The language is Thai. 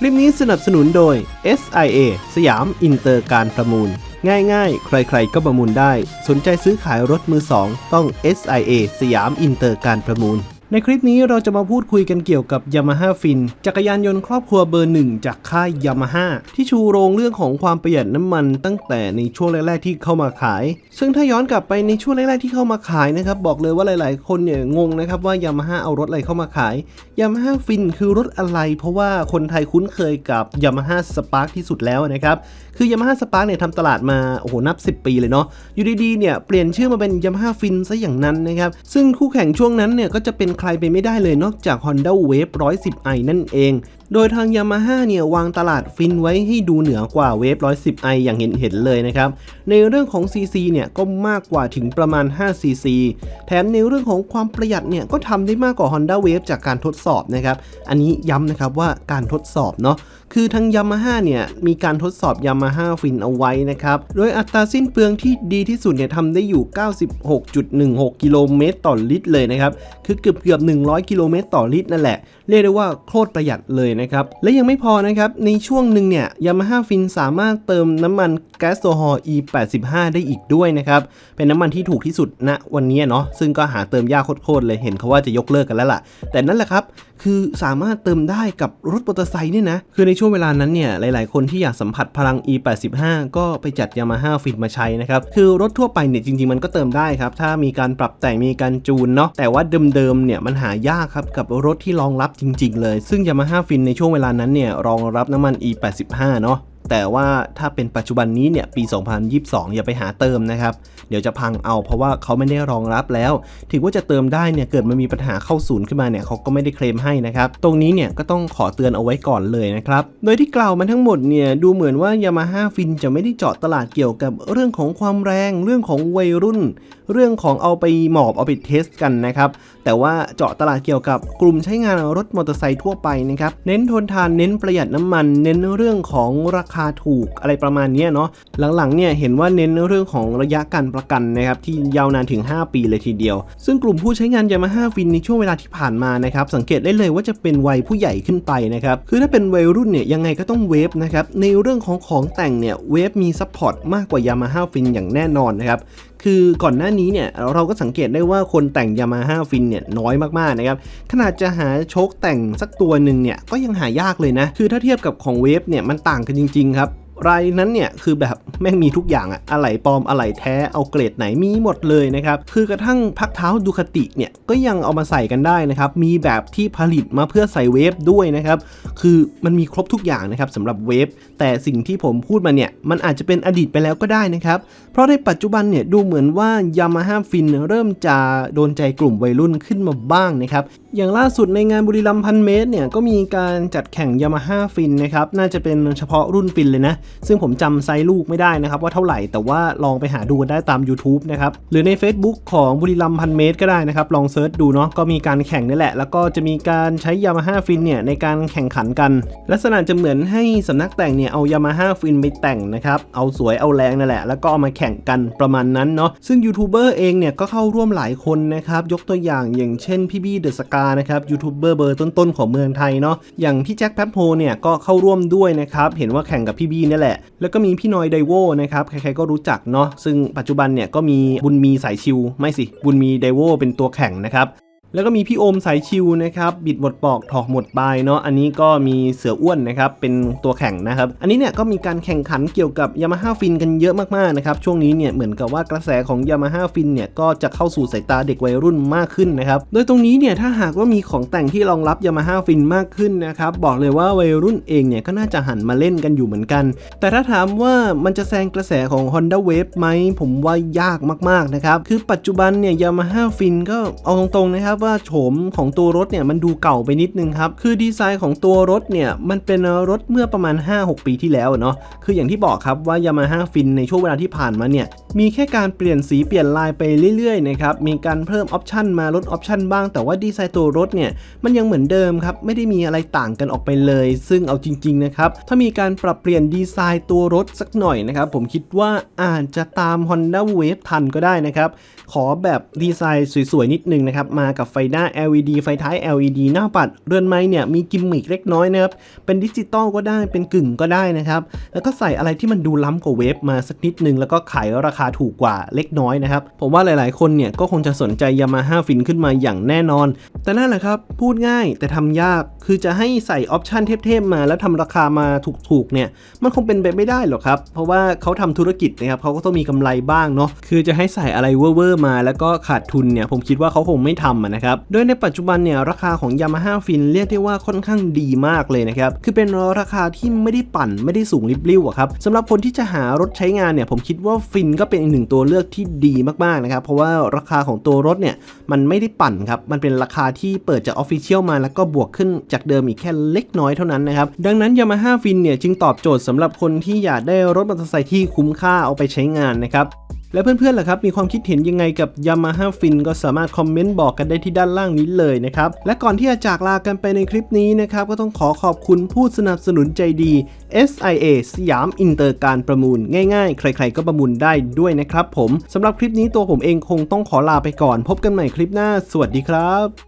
คลิปนี้สนับสนุนโดย SIA สยามอินเตอร์การประมูล ง่ายๆ ใครๆก็ประมูลได้ สนใจซื้อขายรถมือสองต้อง SIA สยามอินเตอร์การประมูล ในคลิปนี้เราจะมาพูดคุยกันเกี่ยวกับ Yamaha Fin จักรยานยนต์ครอบครัวเบอร์หนึ่งจากค่าย Yamaha ที่ชูโรงเรื่องของความประหยัดน้ำมันตั้งแต่ในช่วงแรกๆที่เข้ามาขาย ซึ่งถ้าย้อนกลับไปในช่วงแรกๆที่เข้ามาขายนะครับบอกเลยว่าหลาย ๆ คนเนี่ยงงนะครับว่า Yamaha เอารถอะไรเข้ามาขาย Yamaha Fin คือรถอะไร เพราะว่าคนไทยคุ้นเคยกับ Yamaha Spark ที่สุดแล้วนะครับคือ Yamaha Spark เนี่ยทำตลาดมาโอ้โหนับ 10 ปีเลยเนาะอยู่ดีๆเนี่ยเปลี่ยนชื่อมาเป็น Yamaha Fin ซะอย่างนั้นนะครับซึ่งคู่แข่งช่วงนั้นเนี่ยก็จะเป็นใครไปไม่ได้เลยนอกจาก Honda Wave 110i นั่นเองโดยทาง Yamaha เนี่ยวางตลาดฟินไว้ให้ดูเหนือกว่า Wave 110i อย่างเห็นเห็นเลยนะครับ ในเรื่องของ CC เนี่ยก็มากกว่าถึงประมาณ 5 CC แถมในเรื่องของความประหยัดเนี่ยก็ทำได้มากกว่า Honda Wave จากการทดสอบนะครับ อันนี้ย้ำนะครับว่าการทดสอบเนาะคือทาง Yamaha เนี่ยมีการทดสอบ Yamaha Fin เอาไว้นะครับ โดยอัตราสิ้นเปลืองที่ดีที่สุดเนี่ยทำได้อยู่ 96.16 กิโลเมตรต่อลิตรเลยนะครับ คือเกือบเกือบ 100 กิโลเมตรต่อลิตรนั่นแหละ เรียกได้ว่าโคตรประหยัดเลยนะครับ และยังไม่พอนะครับ ในช่วงหนึ่งเนี่ย Yamaha Fin สามารถเติมน้ำมันแก๊สโซฮอล์ E85 ได้อีกด้วยนะครับ เป็นน้ำมันที่ถูกที่สุดณวันนี้เนาะซึ่งก็หาเติมยากโคตรเลยเห็นเขาว่าจะยกเลิกกันแล้วล่ะ แต่นั่นแหละครับคือสามารถเติมได้กับรถมอเตอร์ไซค์เนี่ยนะ คือในช่วงเวลานั้นเนี่ยหลาย ๆ คนที่อยากสัมผัสพลัง E85 ก็ไปจัด Yamaha Fit มาใช้นะครับ คือรถทั่วไปเนี่ยจริง ๆ มันก็เติมได้ครับ ถ้ามีการปรับแต่งมีการจูนเนาะแต่ว่าเดิม ๆ เนี่ยมันหายากครับกับรถที่รองรับจริง ๆ เลย ซึ่ง Yamaha Fit ในช่วงเวลานั้นเนี่ยรองรับน้ำมัน E85 เนาะแต่ว่าถ้าเป็นปัจจุบันนี้เนี่ยปี 2022 อย่าไปหาเติมนะครับ เดี๋ยวจะพังเอาเพราะว่าเขาไม่ได้รองรับแล้ว ถึงว่าจะเติมได้เนี่ยเกิดมันมีปัญหาเข้าศูนย์ขึ้นมาเนี่ยเขาก็ไม่ได้เคลมให้นะครับ ตรงนี้เนี่ยก็ต้องขอเตือนเอาไว้ก่อนเลยนะครับ โดยที่กล่าวมาทั้งหมดเนี่ยดูเหมือนว่า Yamaha Fin จะไม่ได้เจาะตลาดเกี่ยวกับเรื่องของความแรงเรื่องของวัยรุ่น เรื่องของเอาไปหมอบเอาไปเทสกันนะครับ แต่ว่าเจาะตลาดเกี่ยวกับกลุ่มใช้งานรถมอเตอร์ไซค์ทั่วไปนะครับ เน้นทนทานเน้นประหยัดน้ำมัน เน้นเรื่องของราคาถูกอะไรประมาณนี้เนาะหลังๆเนี่ยเห็นว่าเน้นเรื่องของระยะการประกันนะครับที่ยาวนานถึง 5 ปีเลยทีเดียว ซึ่งกลุ่มผู้ใช้งาน Yamaha Fin ในช่วงเวลาที่ผ่านมานะครับสังเกตได้เลยว่าจะเป็นวัยผู้ใหญ่ขึ้นไปนะครับคือถ้าเป็นวัยรุ่นเนี่ยยังไงก็ต้องเวฟนะครับในเรื่องของของแต่งเนี่ยเวฟมีซัพพอร์ตมากกว่า Yamaha Fin อย่างแน่นอนนะครับคือก่อนหน้านี้เนี่ยเราก็สังเกตได้ว่าคนแต่งยามาฮ่าฟินเนี่ยน้อยมากๆนะครับขนาดจะหาโชคแต่งสักตัวหนึ่งเนี่ยก็ยังหายากเลยนะ คือถ้าเทียบกับของเวฟเนี่ยมันต่างกันจริงๆครับ รายนั้นเนี่ยคือแบบแม่งมีทุกอย่างอะอะไหล่ปลอมอะไหล่แท้เอาเกรดไหนมีหมดเลยนะครับคือกระทั่งพักเท้าดูคติเนี่ยก็ยังเอามาใส่กันได้นะครับมีแบบที่ผลิตมาเพื่อใส่เวฟด้วยนะครับคือมันมีครบทุกอย่างนะครับสำหรับเวฟแต่สิ่งที่ผมพูดมาเนี่ยมันอาจจะเป็นอดีตไปแล้วก็ได้นะครับเพราะในปัจจุบันเนี่ยดูเหมือนว่า Yamaha Fin เริ่มจะโดนใจกลุ่มวัยรุ่นขึ้นมาบ้างนะครับอย่างล่าสุดในงานบุรีรัมพันเมตรเนี่ยก็มีการจัดแข่ง Yamaha Fin นะครับน่าจะเป็นเฉพาะรุ่นฟินเลยนะซึ่งผมจำไซส์ลูกไม่ได้นะครับว่าเท่าไหร่แต่ว่าลองไปหาดูกันได้ตาม YouTube นะครับหรือใน Facebook ของบุรีรัมพันเมตรก็ได้นะครับลองเซิร์ชดูเนาะก็มีการแข่งนี่แหละ แล้วก็จะมีการใช้ Yamaha Fin เนี่ยในการแข่งขันกัน ลักษณะจะเหมือนให้สำนักแต่งเนี่ยเอา Yamaha Fin ไปแต่งนะครับเอาสวยเอาแรงนั่นแหละ แล้วก็เอามาแข่งกันประมาณนั้นเนาะซึ่งยูทูบเบอร์เองเนี่ยก็เข้าร่วมหลายคนนะครับยกตัวอย่างอย่างเช่นพี่บี้เดอะสกานะครับยูทูบเบอร์เบอร์ต้นๆของเมืองไทยเนาะอย่างพี่แจ็คแป๊บโฮเนี่ยก็เข้าร่วมด้วยนะครับเห็นว่าแข่งกับพี่บี้นี่แหละ แล้วก็มีพี่นอยไดโวนะครับ ใครๆก็รู้จักเนาะ ซึ่งปัจจุบันเนี่ยก็มีบุญมีสายชิว ไม่สิ บุญมีไดโวเป็นตัวแข่งนะครับ แล้วก็มีพี่โอมสายชิวนะครับ บิดหมดปอกถอกหมดปลายเนาะอันนี้ก็มีเสืออ้วนนะครับ เป็นตัวแข่งนะครับ อันนี้เนี่ยก็มีการแข่งขันเกี่ยวกับ Yamaha Fin กันเยอะมากๆนะครับ ช่วงนี้เนี่ยเหมือนกับว่ากระแสของ Yamaha Fin เนี่ยก็จะเข้าสู่สายตาเด็กวัยรุ่นมากขึ้นนะครับ โดยตรงนี้เนี่ยถ้าหากว่ามีของแต่งที่รองรับ Yamaha Fin มากขึ้นนะครับบอกเลยว่าวัยรุ่นเองเนี่ยก็น่าจะหันมาเล่นกันอยู่เหมือนกัน แต่ถ้าถามว่ามันจะแซงกระแสของ Honda Wave ไหมผมว่ายากมากๆนะครับคือปัจจุบันเนี่ย Yamaha Fin ก็เอาตรงๆนะครับว่าโฉมของตัวรถเนี่ยมันดูเก่าไปนิดนึงครับ คือดีไซน์ของตัวรถเนี่ยมันเป็นรถเมื่อประมาณ 5-6 ปีที่แล้วเนาะ คืออย่างที่บอกครับว่า Yamaha Fin ในช่วงเวลาที่ผ่านมาเนี่ยมีแค่การเปลี่ยนสีเปลี่ยนลายไปเรื่อยๆนะครับ มีการเพิ่มออปชันมาลดออปชันบ้าง แต่ว่าดีไซน์ตัวรถเนี่ยมันยังเหมือนเดิมครับ ไม่ได้มีอะไรต่างกันออกไปเลย ซึ่งเอาจริงๆนะครับถ้ามีการปรับเปลี่ยนดีไซน์ตัวรถสักหน่อยนะครับผมคิดว่าอาจจะตาม Honda Wave ทันก็ได้นะครับ ขอแบบดีไซน์สวยๆนิดนึงนะครับมากับไฟหน้า LED ไฟท้าย LED หน้าปัดเรือนไม้เนี่ยมีกิมมิคเล็กน้อยนะครับ เป็นดิจิตอลก็ได้เป็นกึ่งก็ได้นะครับ แล้วก็ใส่อะไรที่มันดูล้ำกว่าเวฟมาสักนิดนึง แล้วก็ขายราคาถูกกว่าเล็กน้อยนะครับ ผมว่าหลายๆ คนเนี่ยก็คงจะสนใจ Yamaha Fin ขึ้นมาอย่างแน่นอน แต่นั่นแหละครับพูดง่ายแต่ทำยากคือจะให้ใส่ออปชันเทพๆมาแล้วทำราคามาถูกๆเนี่ยมันคงเป็นไปไม่ได้หรอกครับเพราะว่าเขาทำธุรกิจนะครับเขาก็ต้องมีกำไรบ้างเนาะคือจะให้ใส่อะไรเว่อร์ๆมา แล้วก็ขาดทุนเนี่ยผมคิดว่าเขาคงไม่ทำอะนะครับ โดยในปัจจุบันเนี่ยราคาของ Yamaha Fin เรียกได้ว่าค่อนข้างดีมากเลยนะครับ คือเป็นราคาที่ไม่ได้ปั่นไม่ได้สูงริบลิ่วอะครับสำหรับคนที่จะหารถใช้งานเนี่ยผมคิดว่าฟินก็เป็นอีกหนึ่งตัวเลือกที่ดีมากๆนะครับ เพราะว่าราคาของตัวรถเนี่ยมันไม่ได้ปั่นครับ มันเป็นราคาที่เปิดจากออฟฟิเชียลมาแล้วก็บวกขึ้นจากเดิมอีกแค่เล็กน้อยเท่านั้นนะครับ ดังนั้น Yamaha Fin เนี่ยจึงตอบโจทย์สำหรับคนที่อยากได้รถมอเตอร์ไซค์ที่คุ้มค่าเอาไปใช้งานนะครับ แล้วเพื่อนๆล่ะครับ มีความคิดเห็นยังไงกับ Yamaha Fin ก็สามารถคอมเมนต์บอกกันได้ที่ด้านล่างนี้เลยนะครับ และก่อนที่จะจากลากันไปในคลิปนี้นะครับ ก็ต้องขอขอบคุณผู้สนับสนุนใจดี SIA สยามอินเตอร์การประมูล ง่ายๆ ใครๆก็ประมูลได้ด้วยนะครับผมสำหรับคลิปนี้ตัวผมเองคงต้องขอลาไปก่อน พบกันใหม่คลิปหน้า สวัสดีครับ